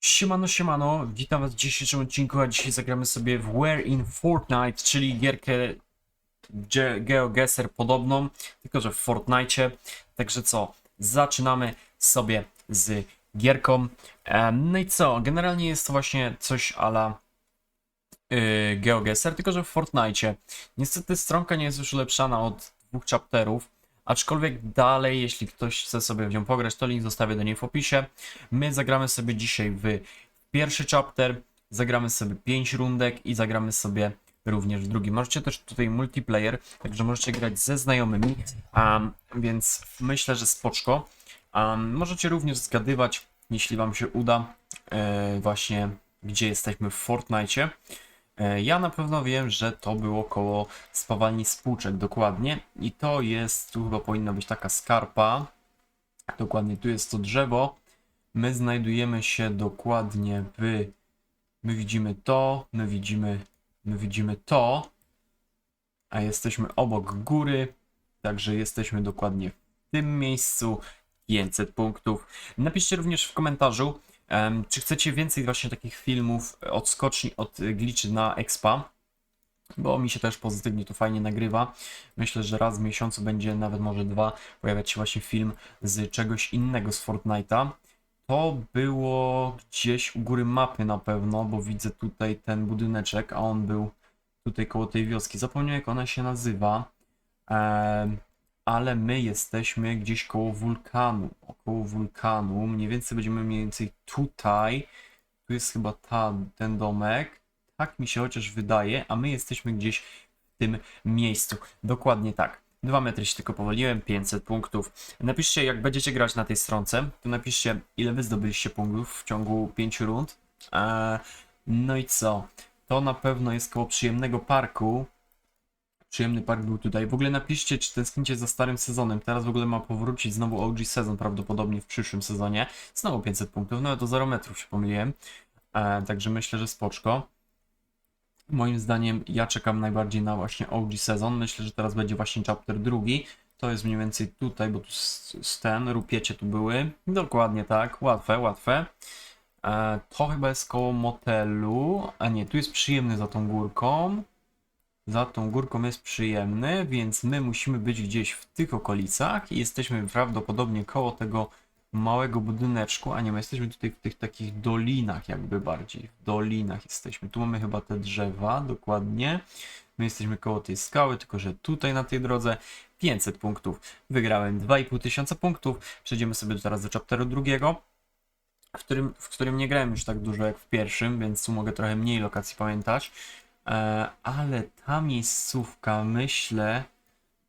Siemano, siemano, witam was w dzisiejszym odcinku, a dzisiaj zagramy sobie w Where in Fortnite, czyli gierkę Ge- GeoGuessr podobną, tylko że w Fortnite. Także co, zaczynamy sobie z gierką. No i co, generalnie jest to właśnie coś ala yy, GeoGuessr, tylko że w Fortnite. Niestety stronka nie jest już ulepszana od dwóch chapterów, aczkolwiek dalej, jeśli ktoś chce sobie w nią pograć, to link zostawię do niej w opisie. My zagramy sobie dzisiaj w pierwszy chapter, zagramy sobie 5 rundek i zagramy sobie również w drugi. Możecie też tutaj multiplayer, także możecie grać ze znajomymi, um, więc myślę, że spoczko. Um, możecie również zgadywać, jeśli wam się uda, e, właśnie gdzie jesteśmy w Fortnite. Ja na pewno wiem, że to było koło spawalni spółczek, dokładnie. I to jest, tu chyba powinna być taka skarpa. Dokładnie, tu jest to drzewo. My znajdujemy się dokładnie w... My widzimy to, my widzimy, my widzimy to. A jesteśmy obok góry, także jesteśmy dokładnie w tym miejscu. 500 punktów. Napiszcie również w komentarzu, czy chcecie więcej właśnie takich filmów od skoczni, od y, glitchy na expa, bo mi się też pozytywnie to fajnie nagrywa. Myślę, że raz w miesiącu będzie, nawet może dwa, pojawiać się właśnie film z czegoś innego z Fortnite'a. To było gdzieś u góry mapy na pewno, bo widzę tutaj ten budyneczek, a on był tutaj koło tej wioski. Zapomniałem jak ona się nazywa. Em, ale my jesteśmy gdzieś koło wulkanu. Około wulkanu. Mniej więcej będziemy mniej więcej tutaj. Tu jest chyba ta, ten domek. Tak mi się chociaż wydaje, a my jesteśmy gdzieś w tym miejscu. Dokładnie tak. 2 metry się tylko powoliłem, 500 punktów. Napiszcie, jak będziecie grać na tej stronce, to napiszcie, ile wy zdobyliście punktów w ciągu 5 rund. Eee, no i co? To na pewno jest koło przyjemnego parku. Przyjemny park był tutaj. W ogóle napiszcie, czy tęsknicie za starym sezonem. Teraz w ogóle ma powrócić znowu OG sezon prawdopodobnie w przyszłym sezonie. Znowu 500 punktów, no to 0 metrów się pomyliłem. E, także myślę, że spoczko. Moim zdaniem ja czekam najbardziej na właśnie OG sezon. Myślę, że teraz będzie właśnie chapter drugi. To jest mniej więcej tutaj, bo tu ten, rupiecie tu były. Dokładnie tak, łatwe, łatwe. E, to chyba jest koło motelu. A nie, tu jest przyjemny za tą górką. Za tą górką jest przyjemny, więc my musimy być gdzieś w tych okolicach i jesteśmy prawdopodobnie koło tego małego budyneczku, a nie, my jesteśmy tutaj w tych takich dolinach jakby bardziej, w dolinach jesteśmy. Tu mamy chyba te drzewa, dokładnie. My jesteśmy koło tej skały, tylko że tutaj na tej drodze 500 punktów. Wygrałem 2500 tysiąca punktów. Przejdziemy sobie teraz do chapteru drugiego, w którym, w którym nie grałem już tak dużo jak w pierwszym, więc tu mogę trochę mniej lokacji pamiętać. E, ale ta miejscówka, myślę,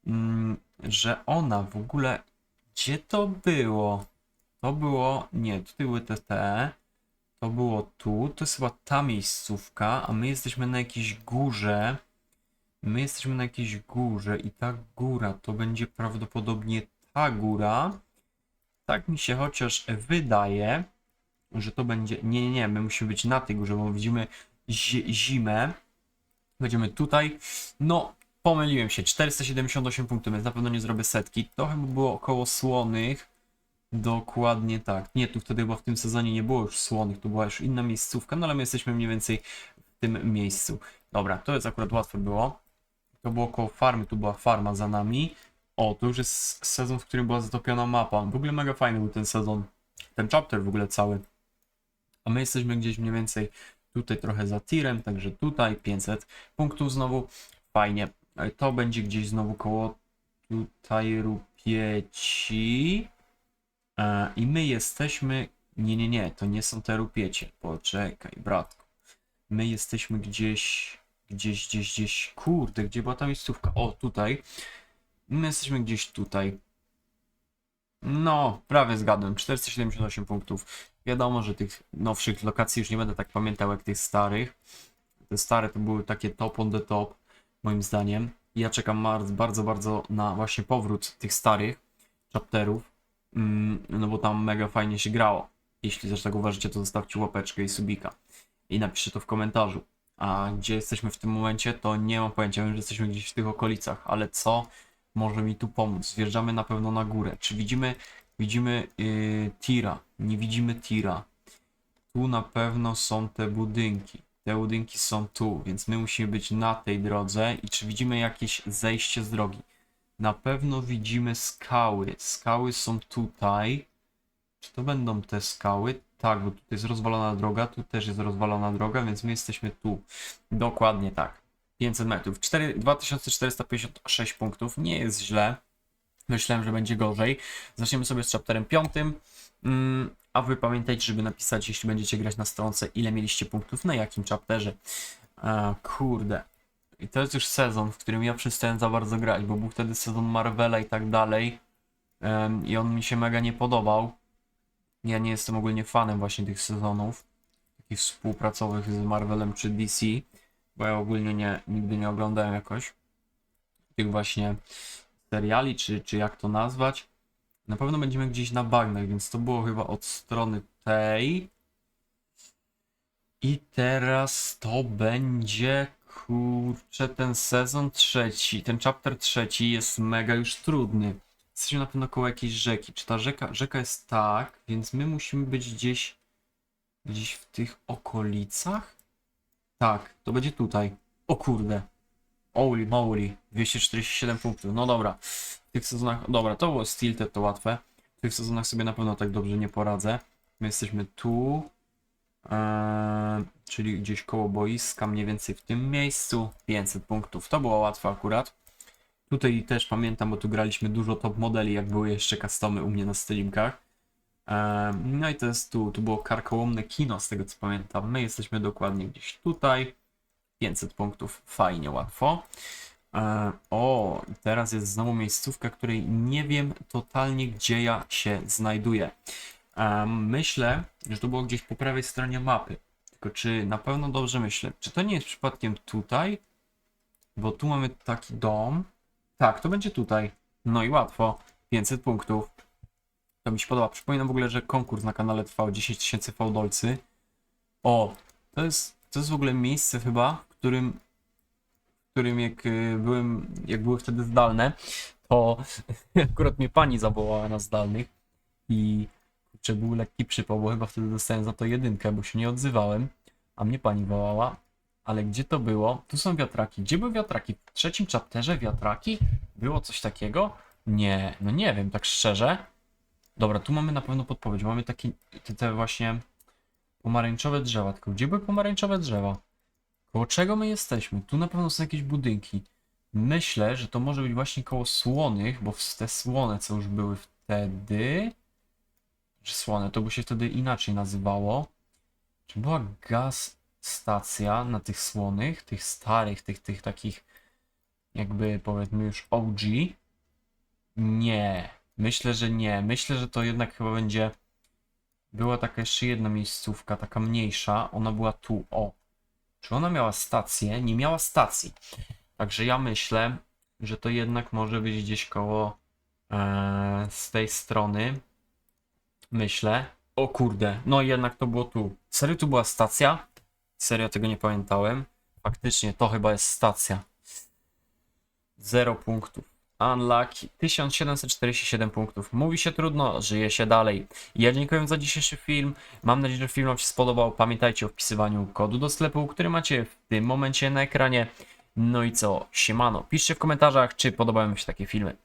mm, że ona w ogóle. Gdzie to było? To było. Nie, tutaj były te te. To było tu. To jest chyba ta miejscówka, a my jesteśmy na jakiejś górze. My jesteśmy na jakiejś górze i ta góra to będzie prawdopodobnie ta góra. Tak mi się chociaż wydaje, że to będzie. Nie, nie, nie, my musimy być na tej górze, bo widzimy zi zimę. Będziemy tutaj. No, pomyliłem się. 478 punktów, więc na pewno nie zrobię setki. To chyba było około słonych. Dokładnie tak. Nie, tu wtedy chyba w tym sezonie nie było już słonych, tu była już inna miejscówka, no ale my jesteśmy mniej więcej w tym miejscu. Dobra, to jest akurat łatwe było. To było koło farmy, tu była farma za nami. O, to już jest sezon, w którym była zatopiona mapa. W ogóle mega fajny był ten sezon. Ten chapter w ogóle cały. A my jesteśmy gdzieś mniej więcej tutaj trochę za tirem, także tutaj 500 punktów znowu. Fajnie. E, To będzie gdzieś znowu koło tutaj rupieci. E, I my jesteśmy. Nie, nie, nie, to nie są te rupiecie. Poczekaj, bratku. My jesteśmy gdzieś, gdzieś, gdzieś, gdzieś. Kurde, gdzie była ta miejscówka? O, tutaj. My jesteśmy gdzieś tutaj. No, prawie zgadłem. 478 punktów. Wiadomo, że tych nowszych lokacji już nie będę tak pamiętał jak tych starych. Te stare to były takie top on the top, moim zdaniem. Ja czekam bardzo, bardzo, bardzo na właśnie powrót tych starych chapterów. Mm, no bo tam mega fajnie się grało. Jeśli też tak uważacie, to zostawcie łapeczkę i subika. I napiszcie to w komentarzu. A gdzie jesteśmy w tym momencie, to nie mam pojęcia. Wiem, że jesteśmy gdzieś w tych okolicach, ale co może mi tu pomóc? Zjeżdżamy na pewno na górę. Czy widzimy, widzimy yy, tira? Nie widzimy tira. tu na pewno są te budynki. Te budynki są tu, więc my musimy być na tej drodze. I czy widzimy jakieś zejście z drogi? Na pewno widzimy skały. Skały są tutaj. Czy to będą te skały? Tak, bo tutaj jest rozwalona droga, tu też jest rozwalona droga, więc my jesteśmy tu. Dokładnie tak. 500 metrów. 4, 2456 punktów. Nie jest źle. Myślałem, że będzie gorzej. Zaczniemy sobie z chapterem 5. Mm, a wy pamiętajcie, żeby napisać, jeśli będziecie grać na stronce, ile mieliście punktów na jakim chapterze. A, kurde. I to jest już sezon, w którym ja przestałem za bardzo grać, bo był wtedy sezon Marvela i tak dalej. Em, I on mi się mega nie podobał. Ja nie jestem ogólnie fanem właśnie tych sezonów, takich współpracowych z Marvelem czy DC, bo ja ogólnie nie, nigdy nie oglądałem jakoś tych właśnie seriali, czy, czy jak to nazwać. Na pewno będziemy gdzieś na bagnach, więc to było chyba od strony tej. I teraz to będzie, kurczę, ten sezon trzeci, ten chapter trzeci jest mega już trudny. Jesteśmy na pewno koło jakiejś rzeki. Czy ta rzeka, rzeka jest tak, więc my musimy być gdzieś, gdzieś w tych okolicach? Tak, to będzie tutaj. O kurde. Holy moly, 247 punktów. No dobra, w tych sezonach, dobra, to było Stilted, to łatwe. W tych sezonach sobie na pewno tak dobrze nie poradzę. My jesteśmy tu, eee, czyli gdzieś koło boiska, mniej więcej w tym miejscu. 500 punktów, to było łatwe akurat. Tutaj też pamiętam, bo tu graliśmy dużo top modeli, jak były jeszcze customy u mnie na streamkach. Eee, no i to jest tu, tu było karkołomne kino, z tego co pamiętam. My jesteśmy dokładnie gdzieś tutaj. 500 punktów, fajnie, łatwo. E, o, teraz jest znowu miejscówka, której nie wiem totalnie, gdzie ja się znajduję. E, myślę, że to było gdzieś po prawej stronie mapy. Tylko czy na pewno dobrze myślę? Czy to nie jest przypadkiem tutaj? Bo tu mamy taki dom. Tak, to będzie tutaj. No i łatwo. 500 punktów. To mi się podoba. Przypominam w ogóle, że konkurs na kanale trwał 10 tysięcy fałdolcy. O, to jest, to jest w ogóle miejsce chyba, którym, w którym jak y, byłem, jak były wtedy zdalne, to akurat mnie pani zawołała na zdalnych i kurczę, był lekki przypał, bo chyba wtedy dostałem za to jedynkę, bo się nie odzywałem, a mnie pani wołała. Ale gdzie to było? Tu są wiatraki. Gdzie były wiatraki? W trzecim chapterze wiatraki? Było coś takiego? Nie, no nie wiem, tak szczerze. Dobra, tu mamy na pewno podpowiedź. Mamy takie te, te właśnie pomarańczowe drzewa. Tylko gdzie były pomarańczowe drzewa? Koło czego my jesteśmy? Tu na pewno są jakieś budynki. Myślę, że to może być właśnie koło słonych, bo te słone, co już były wtedy. Czy słone, to by się wtedy inaczej nazywało. Czy była gaz stacja na tych słonych, tych starych, tych, tych takich, jakby powiedzmy już OG? Nie. Myślę, że nie. Myślę, że to jednak chyba będzie. Była taka jeszcze jedna miejscówka, taka mniejsza. Ona była tu. O. Czy ona miała stację? Nie miała stacji. Także ja myślę, że to jednak może być gdzieś koło e, z tej strony. Myślę. O kurde, no jednak to było tu. Serio tu była stacja? Serio tego nie pamiętałem. Faktycznie to chyba jest stacja. Zero punktów. Unlucky. 1747 punktów. Mówi się trudno, żyje się dalej. Ja dziękuję za dzisiejszy film. Mam nadzieję, że film Wam się spodobał. Pamiętajcie o wpisywaniu kodu do sklepu, który macie w tym momencie na ekranie. No i co? Siemano. Piszcie w komentarzach, czy podobają mi się takie filmy.